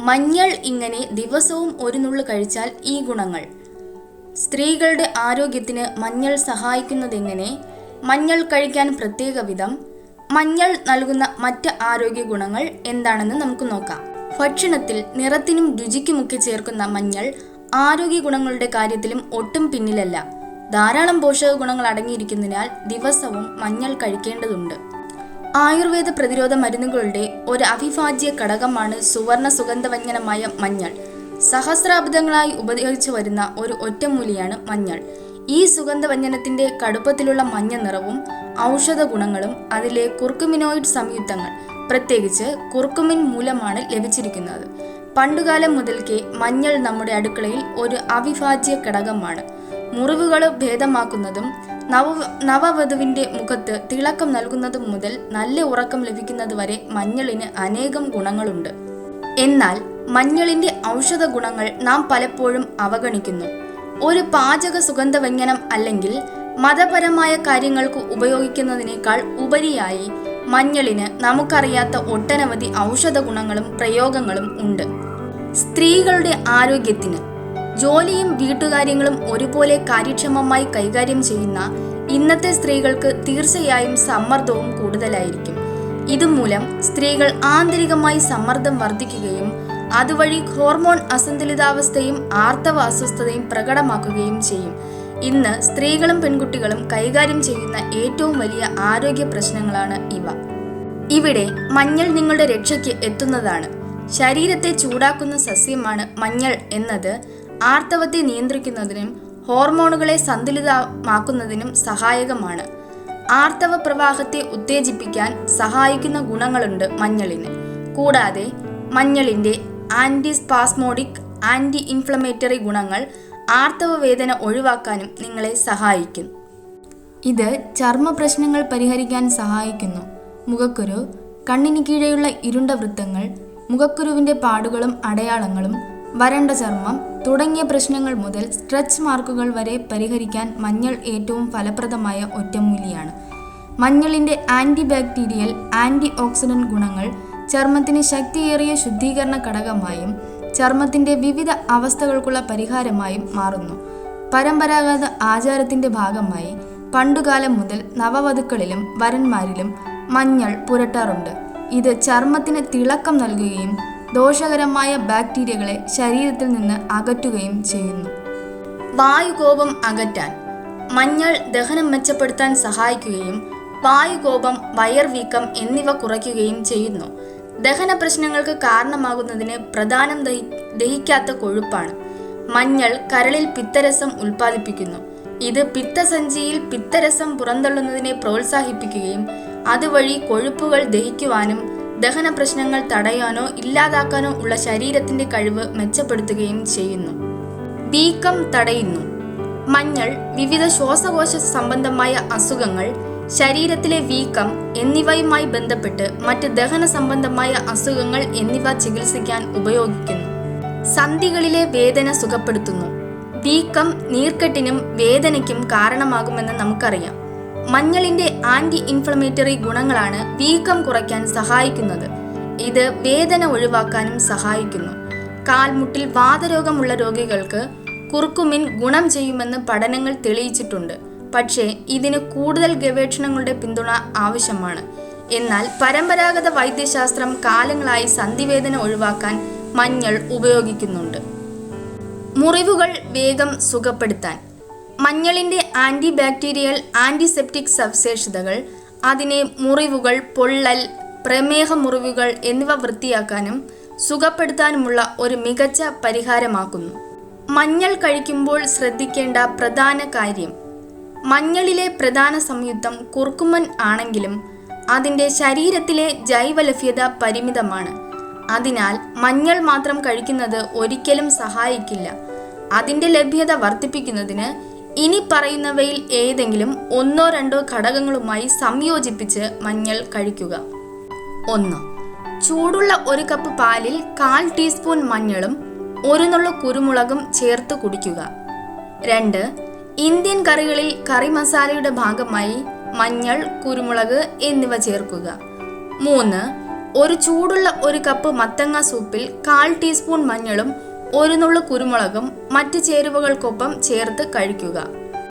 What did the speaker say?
മഞ്ഞൾ ഇങ്ങനെ ദിവസവും ഒരു നുള്ളു കഴിച്ചാൽ ഈ ഗുണങ്ങൾ. സ്ത്രീകളുടെ ആരോഗ്യത്തിന് മഞ്ഞൾ സഹായിക്കുന്നതെങ്ങനെ? മഞ്ഞൾ കഴിക്കാൻ പ്രത്യേക വിധം. മഞ്ഞൾ നൽകുന്ന മറ്റ് ആരോഗ്യ ഗുണങ്ങൾ എന്താണെന്ന് നമുക്ക് നോക്കാം. ഭക്ഷണത്തിൽ നിറത്തിനും രുചിക്കുമൊക്കെ ചേർക്കുന്ന മഞ്ഞൾ ആരോഗ്യ ഗുണങ്ങളുടെ കാര്യത്തിലും ഒട്ടും പിന്നിലല്ല. ധാരാളം പോഷക ഗുണങ്ങൾ അടങ്ങിയിരിക്കുന്നതിനാൽ ദിവസവും മഞ്ഞൾ കഴിക്കേണ്ടതുണ്ട്. ആയുർവേദ പ്രതിരോധ മരുന്നുകളുടെ ഒരു അവിഭാജ്യ ഘടകമാണ് സുവർണ സുഗന്ധവ്യഞ്ജനമായ മഞ്ഞൾ. സഹസ്രാബ്ദങ്ങളായി ഉപയോഗിച്ചു വരുന്ന ഒരു ഒറ്റമൂലിയാണ് മഞ്ഞൾ. ഈ സുഗന്ധവ്യഞ്ജനത്തിന്റെ കടുപ്പത്തിലുള്ള മഞ്ഞ നിറവും ഔഷധ ഗുണങ്ങളും അതിലെ കുർക്കുമിനോയിഡ് സംയുക്തങ്ങൾ പ്രത്യേകിച്ച് കുർക്കുമിൻ മൂലമാണ് ലഭിച്ചിരിക്കുന്നത്. പണ്ടുകാലം മുതൽക്കേ മഞ്ഞൾ നമ്മുടെ അടുക്കളയിൽ ഒരു അവിഭാജ്യ ഘടകമാണ്. മുറിവുകൾ ഭേദമാക്കുന്നതും നവ നവവധുവിന്റെ മുഖത്ത് തിളക്കം നൽകുന്നത് മുതൽ നല്ല ഉറക്കം ലഭിക്കുന്നത് വരെ മഞ്ഞളിന് അനേകം ഗുണങ്ങളുണ്ട്. എന്നാൽ മഞ്ഞളിന്റെ ഔഷധ ഗുണങ്ങൾ നാം പലപ്പോഴും അവഗണിക്കുന്നു. ഒരു പാചക സുഗന്ധവ്യഞ്ജനം അല്ലെങ്കിൽ മതപരമായ കാര്യങ്ങൾക്ക് ഉപയോഗിക്കുന്നതിനേക്കാൾ ഉപരിയായി മഞ്ഞളിന് നമുക്കറിയാത്ത ഒട്ടനവധി ഔഷധ ഗുണങ്ങളും പ്രയോഗങ്ങളും ഉണ്ട്. സ്ത്രീകളുടെ ആരോഗ്യത്തിന് ജോലിയും വീട്ടുകാര്യങ്ങളും ഒരുപോലെ കാര്യക്ഷമമായി കൈകാര്യം ചെയ്യുന്ന ഇന്നത്തെ സ്ത്രീകൾക്ക് തീർച്ചയായും സമ്മർദ്ദവും കൂടുതലായിരിക്കും. ഇതുമൂലം സ്ത്രീകൾ ആന്തരികമായി സമ്മർദ്ദം വർദ്ധിക്കുകയും അതുവഴി ഹോർമോൺ അസന്തുലിതാവസ്ഥയും ആർത്തവ അസ്വസ്ഥതയും പ്രകടമാക്കുകയും ചെയ്യും. ഇന്ന് സ്ത്രീകളും പെൺകുട്ടികളും കൈകാര്യം ചെയ്യുന്ന ഏറ്റവും വലിയ ആരോഗ്യ പ്രശ്നങ്ങളാണ് ഇവ. ഇവിടെ മഞ്ഞൾ നിങ്ങളുടെ രക്ഷയ്ക്ക് എത്തുന്നതാണ്. ശരീരത്തെ ചൂടാക്കുന്ന സസ്യമാണ് മഞ്ഞൾ എന്നത്. ആർത്തവത്തെ നിയന്ത്രിക്കുന്നതിനും ഹോർമോണുകളെ സന്തുലിതമാക്കുന്നതിനും സഹായകമാണ്. ആർത്തവ പ്രവാഹത്തെ ഉത്തേജിപ്പിക്കാൻ സഹായിക്കുന്ന ഗുണങ്ങളുണ്ട് മഞ്ഞളിന്. കൂടാതെ മഞ്ഞളിന്റെ ആന്റി സ്പാസ്മോഡിക് ആന്റി ഇൻഫ്ലമേറ്ററി ഗുണങ്ങൾ ആർത്തവ വേദന ഒഴിവാക്കാനും നിങ്ങളെ സഹായിക്കും. ഇത് ചർമ്മ പ്രശ്നങ്ങൾ പരിഹരിക്കാൻ സഹായിക്കുന്നു. മുഖക്കുരു കണ്ണിന് കീഴെയുള്ള ഇരുണ്ട വൃത്തങ്ങൾ മുഖക്കുരുവിന്റെ പാടുകളും അടയാളങ്ങളും വരണ്ട ചർമ്മം തുടങ്ങിയ പ്രശ്നങ്ങൾ മുതൽ സ്ട്രെച്ച് മാർക്കുകൾ വരെ പരിഹരിക്കാൻ മഞ്ഞൾ ഏറ്റവും ഫലപ്രദമായ ഒറ്റമൂലിയാണ്. മഞ്ഞളിന്റെ ആന്റി ബാക്ടീരിയൽ ആന്റി ഓക്സിഡന്റ് ഗുണങ്ങൾ ചർമ്മത്തിന് ശക്തിയേറിയ ശുദ്ധീകരണ ഘടകമായും ചർമ്മത്തിന്റെ വിവിധ അവസ്ഥകൾക്കുള്ള പരിഹാരമായും മാറുന്നു. പരമ്പരാഗത ആചാരത്തിന്റെ ഭാഗമായി പണ്ടുകാലം മുതൽ നവവധുക്കളിലും വരന്മാരിലും മഞ്ഞൾ പുരട്ടാറുണ്ട്. ഇത് ചർമ്മത്തിന് തിളക്കം നൽകുകയും ദോഷകരമായ ബാക്ടീരിയകളെ ശരീരത്തിൽ നിന്ന് അകറ്റുകയും ചെയ്യുന്നു. വായുകോപം അകറ്റാൻ മഞ്ഞൾ ദഹനം മെച്ചപ്പെടുത്താൻ സഹായിക്കുകയും വായുകോപം വയർവീക്കം എന്നിവ കുറയ്ക്കുകയും ചെയ്യുന്നു. ദഹന പ്രശ്നങ്ങൾക്ക് കാരണമാകുന്നതിന് പ്രധാനം ദഹി ദഹിക്കാത്ത കൊഴുപ്പാണ്. മഞ്ഞൾ കരളിൽ പിത്തരസം ഉൽപ്പാദിപ്പിക്കുന്നു. ഇത് പിത്തസഞ്ചിയിൽ പിത്തരസം പുറന്തള്ളുന്നതിനെ പ്രോത്സാഹിപ്പിക്കുകയും അതുവഴി കൊഴുപ്പുകൾ ദഹിക്കുവാനും ദഹന പ്രശ്നങ്ങൾ തടയാനോ ഇല്ലാതാക്കാനോ ഉള്ള ശരീരത്തിന്റെ കഴിവ് മെച്ചപ്പെടുത്തുകയും ചെയ്യുന്നു. വീക്കം തടയുന്നു. മഞ്ഞൾ വിവിധ ശ്വാസകോശ സംബന്ധമായ അസുഖങ്ങൾ ശരീരത്തിലെ വീക്കം എന്നിവയുമായി ബന്ധപ്പെട്ട് മറ്റ് ദഹന സംബന്ധമായ അസുഖങ്ങൾ എന്നിവ ചികിത്സിക്കാൻ ഉപയോഗിക്കുന്നു. സന്ധികളിലെ വേദന സുഖപ്പെടുത്തുന്നു. വീക്കം നീർക്കെട്ടിനും വേദനയ്ക്കും കാരണമാകുമെന്ന് നമുക്കറിയാം. മഞ്ഞളിന്റെ ആന്റി ഇൻഫ്ലമേറ്ററി ഗുണങ്ങളാണ് വീക്കം കുറയ്ക്കാൻ സഹായിക്കുന്നത്. ഇത് വേദന ഒഴിവാക്കാനും സഹായിക്കുന്നു. കാൽമുട്ടിൽ വാതരോഗമുള്ള രോഗികൾക്ക് കുർക്കുമിൻ ഗുണം ചെയ്യുമെന്ന് പഠനങ്ങൾ തെളിയിച്ചിട്ടുണ്ട്. പക്ഷേ ഇതിന് കൂടുതൽ ഗവേഷണങ്ങളുടെ പിന്തുണ ആവശ്യമാണ്. എന്നാൽ പരമ്പരാഗത വൈദ്യശാസ്ത്രം കാലങ്ങളായി സന്ധിവേദന ഒഴിവാക്കാൻ മഞ്ഞൾ ഉപയോഗിക്കുന്നുണ്ട്. മുറിവുകൾ വേഗം സുഖപ്പെടുത്താൻ. മഞ്ഞളിന്റെ ആന്റി ബാക്ടീരിയൽ ആന്റിസെപ്റ്റിക് സവിശേഷതകൾ അതിനെ മുറിവുകൾ പൊള്ളൽ പ്രമേഹ മുറിവുകൾ എന്നിവ വൃത്തിയാക്കാനും സുഖപ്പെടുത്താനുമുള്ള ഒരു മികച്ച പരിഹാരമാക്കുന്നു. മഞ്ഞൾ കഴിക്കുമ്പോൾ ശ്രദ്ധിക്കേണ്ട പ്രധാന കാര്യം മഞ്ഞളിലെ പ്രധാന സംയുക്തം കുർക്കുമൻ ആണെങ്കിലും അതിന്റെ ശരീരത്തിലെ ജൈവലഭ്യത പരിമിതമാണ്. അതിനാൽ മഞ്ഞൾ മാത്രം കഴിക്കുന്നത് ഒരിക്കലും സഹായിക്കില്ല. അതിന്റെ ലഭ്യത വർദ്ധിപ്പിക്കുന്നതിന് ഇനി പറയുന്നവയിൽ ഏതെങ്കിലും ഒന്നോ രണ്ടോ ഘടകങ്ങളുമായി സംയോജിപ്പിച്ച് മഞ്ഞൾ കഴിക്കുക. ഒന്ന്. ചൂടുള്ള ഒരു കപ്പ് പാലിൽ കാൽ ടീസ്പൂൺ മഞ്ഞളും ഒരു നുള്ളു കുരുമുളകും ചേർത്ത് കുടിക്കുക. രണ്ട്. ഇന്ത്യൻ കറികളിൽ കറി മസാലയുടെ ഭാഗമായി മഞ്ഞൾ കുരുമുളക് എന്നിവ ചേർക്കുക. മൂന്ന്. ഒരു ചൂടുള്ള ഒരു കപ്പ് മത്തങ്ങ സൂപ്പിൽ കാൽ ടീസ്പൂൺ മഞ്ഞളും ഒരു നുള്ളു കുരുമുളകും മറ്റ് ചേരുവകൾക്കൊപ്പം ചേർത്ത് കഴിക്കുക.